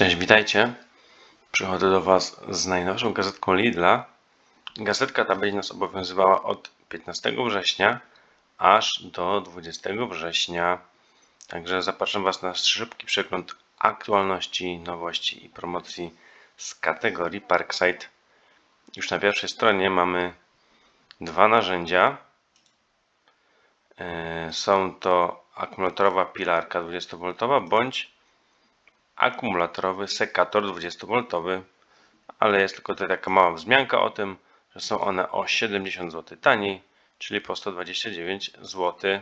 Cześć, witajcie. Przychodzę do Was z najnowszą gazetką Lidla. Gazetka ta będzie nas obowiązywała od 15 września aż do 20 września. Także zapraszam Was na szybki przegląd aktualności, nowości i promocji z kategorii Parkside. Już na pierwszej stronie mamy dwa narzędzia. E, Są to akumulatorowa pilarka 20V bądź akumulatorowy sekator 20V, ale jest tylko tutaj taka mała wzmianka o tym, że są one o 70 zł taniej, czyli po 129 zł.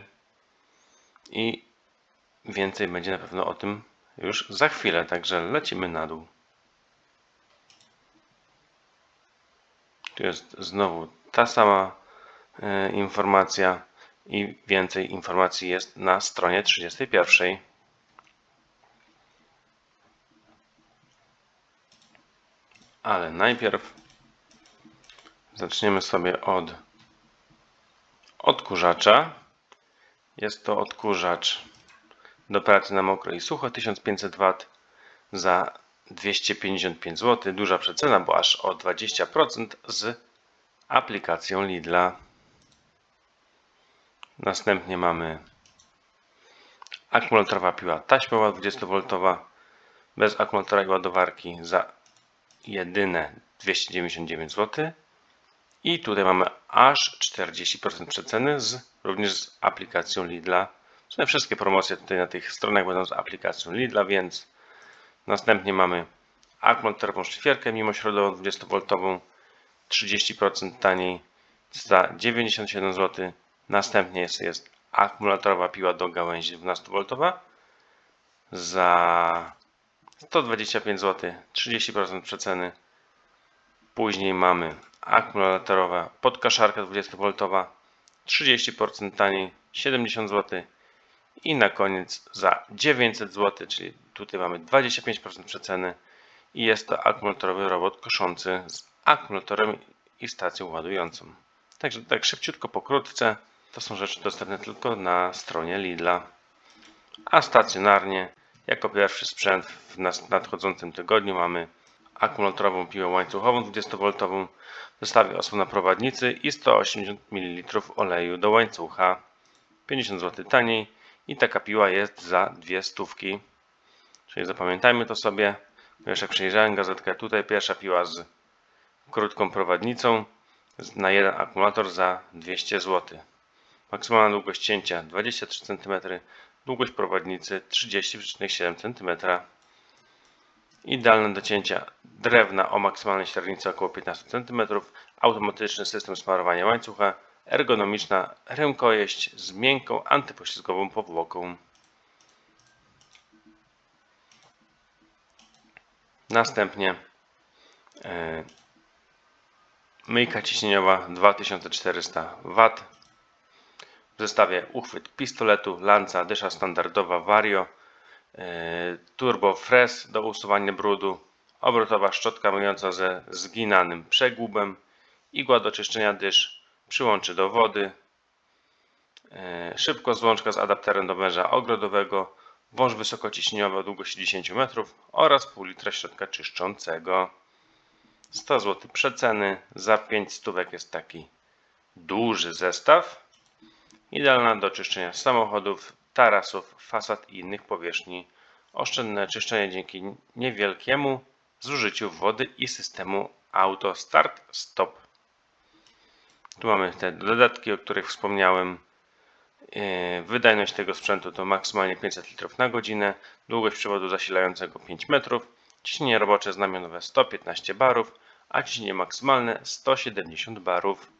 I więcej będzie na pewno o tym już za chwilę, także lecimy na dół. Tu jest znowu ta sama e, informacja i więcej informacji jest na stronie 31. Ale najpierw zaczniemy sobie od odkurzacza. Jest to odkurzacz do pracy na mokro i sucho 1500 W za 255 zł. Duża przecena, bo aż o 20% z aplikacją Lidla. Następnie mamy akumulatorowa piła taśmowa 20V bez akumulatora i ładowarki za jedyne 299 zł. I tutaj mamy aż 40% przeceny z, również z aplikacją Lidla. Sumie wszystkie promocje tutaj na tych stronach będą z aplikacją Lidla, więc następnie mamy akumulatorową szlifierkę mimośrodową 20V 30% taniej za 97 zł. Następnie jest, jest akumulatorowa piła do gałęzi 12V za 125 zł, 30% przeceny. Później mamy akumulatorowa podkaszarka 20V, 30% taniej, 70 zł. I na koniec za 900 zł, czyli tutaj mamy 25% przeceny. I jest to akumulatorowy robot koszący z akumulatorem i stacją ładującą. Także tak szybciutko, pokrótce. To są rzeczy dostępne tylko na stronie Lidla. A stacjonarnie jako pierwszy sprzęt w nadchodzącym tygodniu mamy akumulatorową piłę łańcuchową 20V w zestawie osłon na prowadnicy i 180 ml oleju do łańcucha. 50 zł taniej i taka piła jest za dwie stówki. Czyli zapamiętajmy to sobie. Jeszcze jak przejrzałem gazetkę, tutaj pierwsza piła z krótką prowadnicą na jeden akumulator za 200 zł. Maksymalna długość cięcia 23 cm, długość prowadnicy 30,7 cm. Idealne do cięcia drewna o maksymalnej średnicy około 15 cm, automatyczny system smarowania łańcucha, ergonomiczna rękojeść z miękką antypoślizgową powłoką. Następnie e, myjka ciśnieniowa 2400 W w zestawie uchwyt pistoletu, lanca, dysza standardowa Vario, e, Turbo Fresh do usuwania brudu, obrotowa szczotka myjąca ze zginanym przegubem, igła do czyszczenia dysz, przyłączy do wody, e, szybko złączka z adapterem do węża ogrodowego, wąż wysokociśnieniowy o długości 10 metrów oraz pół litra środka czyszczącego. 100 zł przeceny, za 5 stówek jest taki duży zestaw. Idealna do czyszczenia samochodów, tarasów, fasad i innych powierzchni. Oszczędne czyszczenie dzięki niewielkiemu zużyciu wody i systemu Auto Start Stop. Tu mamy te dodatki, o których wspomniałem. Yy, wydajność tego sprzętu to maksymalnie 500 litrów na godzinę, długość przewodu zasilającego 5 metrów, ciśnienie robocze znamionowe 115 barów, a ciśnienie maksymalne 170 barów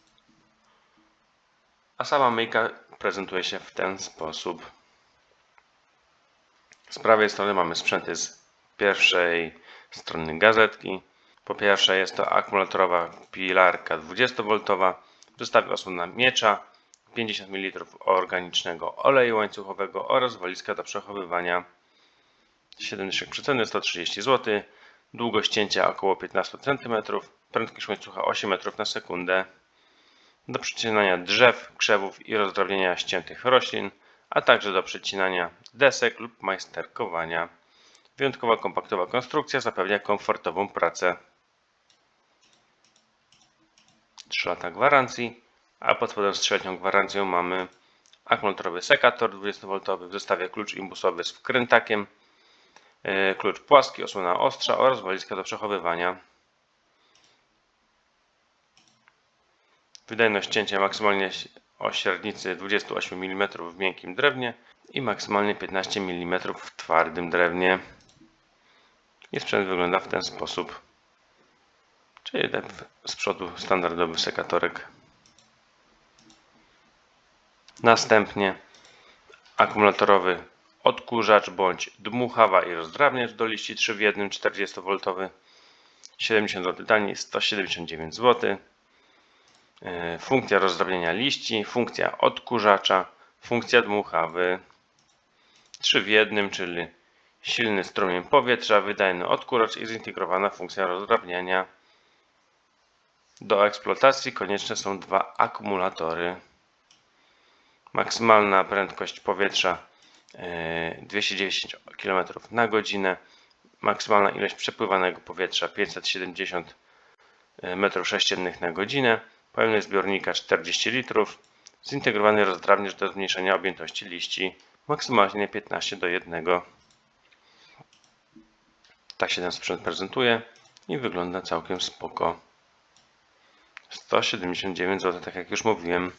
a sama myjka prezentuje się w ten sposób. Z prawej strony mamy sprzęty z pierwszej strony gazetki. Po pierwsze jest to akumulatorowa pilarka 20V w zestawie osłona miecza, 50 ml organicznego oleju łańcuchowego oraz walizka do przechowywania. 7 dyszek przeceny 130 zł, długość cięcia około 15 cm, prędkość łańcucha 8 m na sekundę do przycinania drzew, krzewów i rozdrobnienia ściętych roślin, a także do przycinania desek lub majsterkowania. Wyjątkowa kompaktowa konstrukcja zapewnia komfortową pracę. 3 lata gwarancji, a pod spodem z trzyletnią gwarancją mamy akumulatorowy sekator 20V w zestawie klucz imbusowy z wkrętakiem, e, klucz płaski, osłona ostrza oraz walizka do przechowywania. Wydajność cięcia maksymalnie o średnicy 28 mm w miękkim drewnie i maksymalnie 15 mm w twardym drewnie. I sprzęt wygląda w ten sposób. Czyli tak z przodu standardowy sekatorek. Następnie akumulatorowy odkurzacz bądź dmuchawa i rozdrabniacz do liści 3 w 1 40V 70 zł taniej 179 zł. E, Funkcja rozdrabniania liści, funkcja odkurzacza, funkcja dmuchawy 3 w 1, czyli silny strumień powietrza, wydajny odkurzacz i zintegrowana funkcja rozdrabniania. Do eksploatacji konieczne są dwa akumulatory. Maksymalna prędkość powietrza e, 210 km na godzinę. Maksymalna ilość przepływanego powietrza 570 m3 na godzinę. Pojemność zbiornika 40 litrów. Zintegrowany rozdrabniacz do zmniejszenia objętości liści. Maksymalnie 15 do 1. Tak się ten sprzęt prezentuje i wygląda całkiem spoko. 179 zł, tak jak już mówiłem.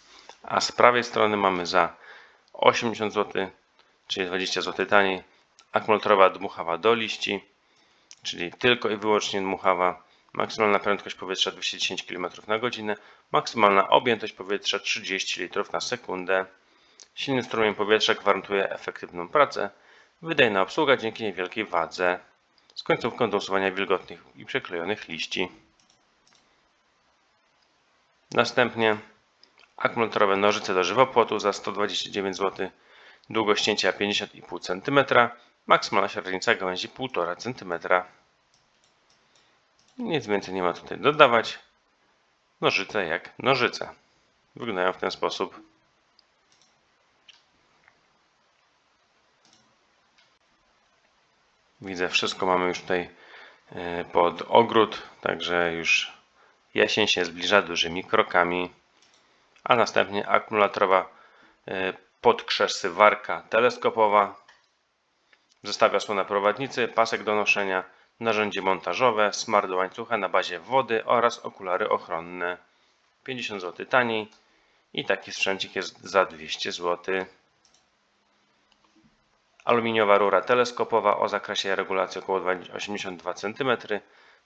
A z prawej strony mamy za 80 zł, czyli 20 zł taniej, akumulatorowa dmuchawa do liści, czyli tylko i wyłącznie dmuchawa. Maksymalna prędkość powietrza 210 km na godzinę, maksymalna objętość powietrza 30 litrów na sekundę. Silny strumień powietrza gwarantuje efektywną pracę, wydajna obsługa dzięki niewielkiej wadze, z końcówką do usuwania wilgotnych i przeklejonych liści. Następnie akumulatorowe nożyce do żywopłotu za 129 zł, długość cięcia 50,5 cm, maksymalna średnica gałęzi 1,5 cm. Nic więcej nie ma tutaj dodawać. Nożyce jak nożyce. Wyglądają w ten sposób. Widzę, wszystko mamy już tutaj e, pod ogród, także już jesień się zbliża dużymi krokami. A następnie akumulatorowa e, podkrzeszywarka teleskopowa. W zestawie osłona prowadnicy, pasek do noszenia, narzędzie montażowe, smar do łańcucha na bazie wody oraz okulary ochronne. 50 zł taniej i taki sprzęcik jest za 200 zł. Aluminiowa rura teleskopowa o zakresie regulacji około 82 cm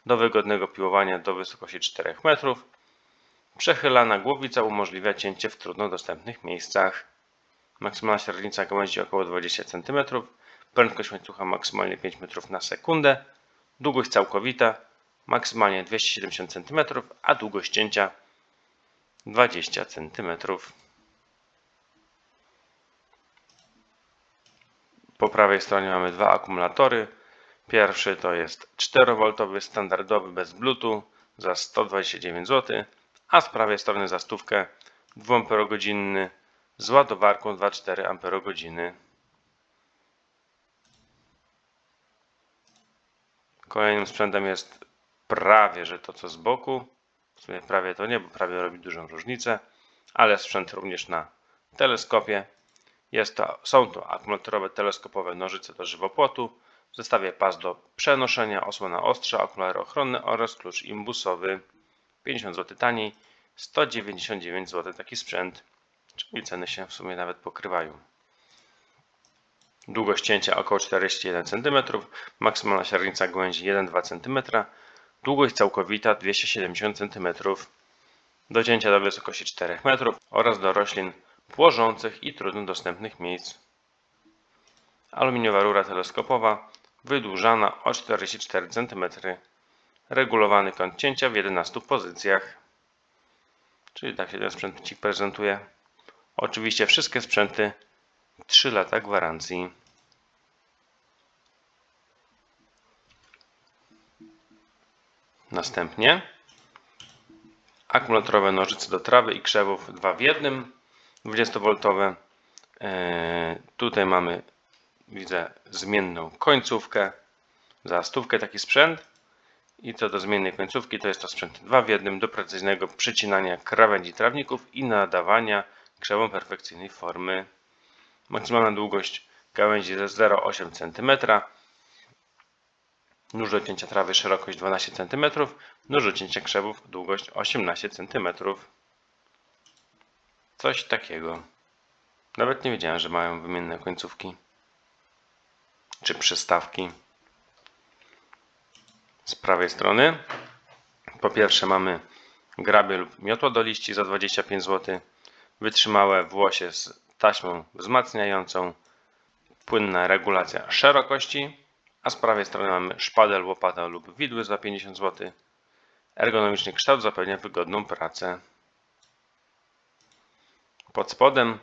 do wygodnego piłowania do wysokości 4 metrów. Przechylana głowica umożliwia cięcie w trudno dostępnych miejscach. Maksymalna średnica gałęzi około 20 cm. Prędkość łańcucha maksymalnie 5 metrów na sekundę. Długość całkowita maksymalnie 270 cm, a długość cięcia 20 cm. Po prawej stronie mamy dwa akumulatory. Pierwszy to jest 4V standardowy bez Bluetooth za 129 zł, a z prawej strony za stówkę 2 Ah z ładowarką 2,4 Ah. Kolejnym sprzętem jest prawie, że to co z boku. W sumie prawie to nie, bo prawie robi dużą różnicę, ale sprzęt również na teleskopie. Jest to, są to akumulatorowe teleskopowe nożyce do żywopłotu, w zestawie pas do przenoszenia, osłona ostrza, okulary ochronne oraz klucz imbusowy. 50 zł taniej, 199 zł taki sprzęt, czyli ceny się w sumie nawet pokrywają. Długość cięcia około 41 cm, maksymalna średnica gałęzi 1-2 cm, długość całkowita 270 cm, do cięcia do wysokości 4 metrów oraz do roślin płożących i trudno dostępnych miejsc. Aluminiowa rura teleskopowa wydłużana o 44 cm. Regulowany kąt cięcia w 11 pozycjach. Czyli tak się ten sprzęt prezentuje. Oczywiście wszystkie sprzęty 3 lata gwarancji. Następnie akumulatorowe nożyce do trawy i krzewów 2 w 1 20V. E, tutaj mamy, widzę, zmienną końcówkę za stówkę taki sprzęt. I co do zmiennej końcówki, to jest to sprzęt 2 w 1 do precyzyjnego przycinania krawędzi trawników i nadawania krzewom perfekcyjnej formy. Maksymalna długość gałęzi 0,8 cm. Nóż do cięcia trawy szerokość 12 cm. Nóż do cięcia krzewów długość 18 cm. Coś takiego. Nawet nie wiedziałem, że mają wymienne końcówki. Czy przystawki. Z prawej strony. Po pierwsze mamy grabie lub miotło do liści za 25 zł. Wytrzymałe włosie z taśmą wzmacniającą. Płynna regulacja szerokości. A z prawej strony mamy szpadel, łopata lub widły za 50 zł. Ergonomiczny kształt zapewnia wygodną pracę. Pod spodem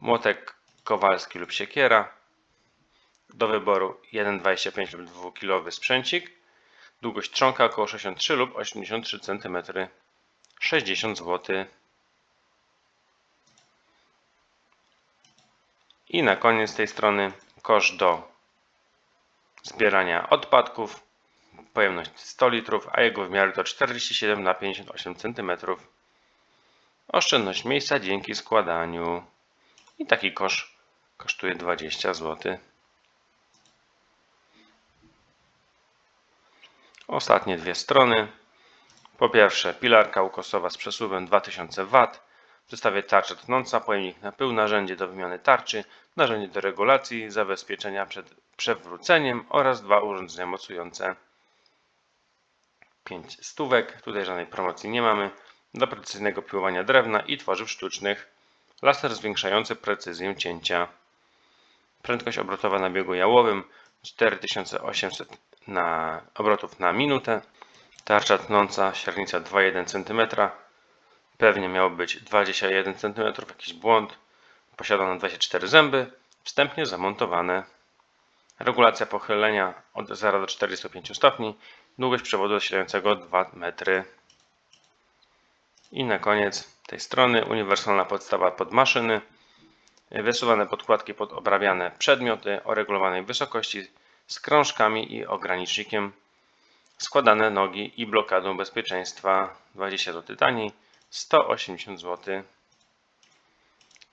młotek kowalski lub siekiera. Do wyboru 1,25 lub 2 kg sprzęcik. Długość trzonka około 63 lub 83 cm. 60 zł. I na koniec tej strony kosz do zbierania odpadków. Pojemność 100 litrów, a jego wymiary to 47 na 58 cm. Oszczędność miejsca dzięki składaniu. I taki kosz kosztuje 20 zł. Ostatnie dwie strony. Po pierwsze, pilarka ukosowa z przesuwem 2000 W. W zestawie tarcza tnąca, pojemnik na pył, narzędzie do wymiany tarczy, narzędzie do regulacji, zabezpieczenia przed przewróceniem oraz dwa urządzenia mocujące. 5 stówek. Tutaj żadnej promocji nie mamy. Do precyzyjnego piłowania drewna i tworzyw sztucznych. Laser zwiększający precyzję cięcia. Prędkość obrotowa na biegu jałowym 4800 na obrotów na minutę. Tarcza tnąca, średnica 2,1 cm. Pewnie miało być 21 cm, jakiś błąd. Posiada na 24 zęby, wstępnie zamontowane. Regulacja pochylenia od 0 do 45 stopni. Długość przewodu zasilającego 2 metry. I na koniec tej strony uniwersalna podstawa pod maszyny. Wysuwane podkładki pod obrabiane przedmioty o regulowanej wysokości z krążkami i ogranicznikiem. Składane nogi i blokadą bezpieczeństwa 20 zł taniej, 180 zł.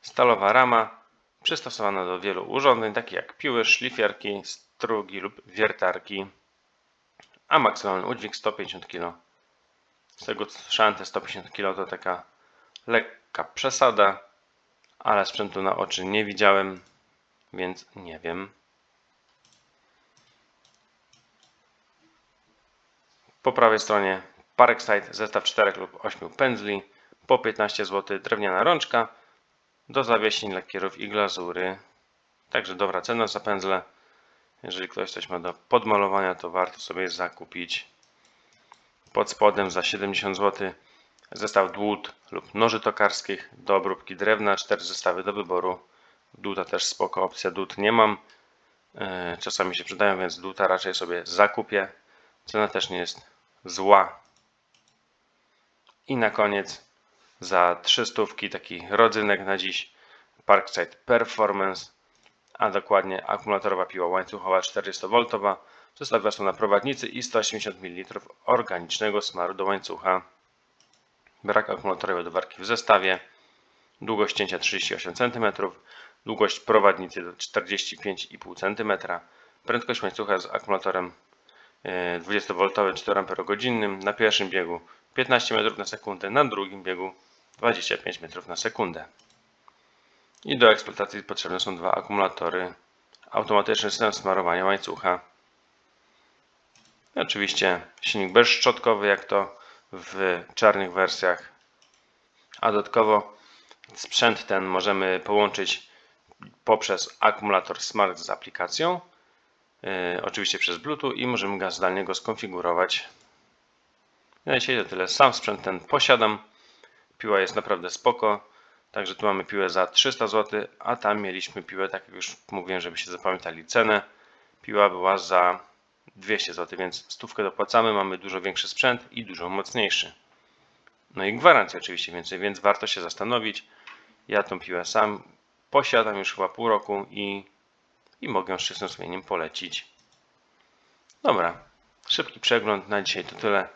Stalowa rama przystosowana do wielu urządzeń, takich jak piły, szlifierki, strugi lub wiertarki, a maksymalny udźwig 150 kg. Z tego co słyszałem, te 150 kg to taka lekka przesada, ale sprzętu na oczy nie widziałem, więc nie wiem. Po prawej stronie Parkside, zestaw 4 lub 8 pędzli, po 15 zł drewniana rączka, do zawiesień, lakierów i glazury. Także dobra cena za pędzle. Jeżeli ktoś coś ma do podmalowania, to warto sobie zakupić. Pod spodem za 70 zł zestaw dłut lub noży tokarskich do obróbki drewna. 4 zestawy do wyboru. Dłuta też spoko opcja. Dłut nie mam. E, czasami się przydają, więc dłuta raczej sobie zakupię. Cena też nie jest zła. I na koniec za 300 taki rodzynek na dziś. Parkside Performance, a dokładnie akumulatorowa piła łańcuchowa 400V, zestaw wiosło na prowadnicy i 180 ml organicznego smaru do łańcucha. Brak akumulatorowej ładowarki w zestawie, długość cięcia 38 cm, długość prowadnicy do 45,5 cm, prędkość łańcucha z akumulatorem 20V 4 Ah na pierwszym biegu 15 m na sekundę, na drugim biegu 25 m na sekundę. I do eksploatacji potrzebne są dwa akumulatory, automatyczny system smarowania łańcucha. I oczywiście silnik bezszczotkowy, jak to w czarnych wersjach. A dodatkowo sprzęt ten możemy połączyć poprzez akumulator Smart z aplikacją, yy, oczywiście przez Bluetooth i możemy go zdalnie go skonfigurować. Na dzisiaj to tyle. Sam sprzęt ten posiadam. Piła jest naprawdę spoko. Także tu mamy piłę za 300 zł, a tam mieliśmy piłę, tak jak już mówiłem, żebyście zapamiętali cenę. Piła była za 200 zł, więc stówkę dopłacamy, mamy dużo większy sprzęt i dużo mocniejszy. No i gwarancję oczywiście więcej, więc warto się zastanowić. Ja tą piłę sam posiadam już chyba pół roku i, i mogę z czystym sumieniem polecić. Dobra, szybki przegląd na dzisiaj to tyle.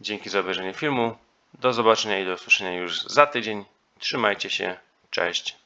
Dzięki za obejrzenie filmu. Do zobaczenia i do usłyszenia już za tydzień. Trzymajcie się. Cześć.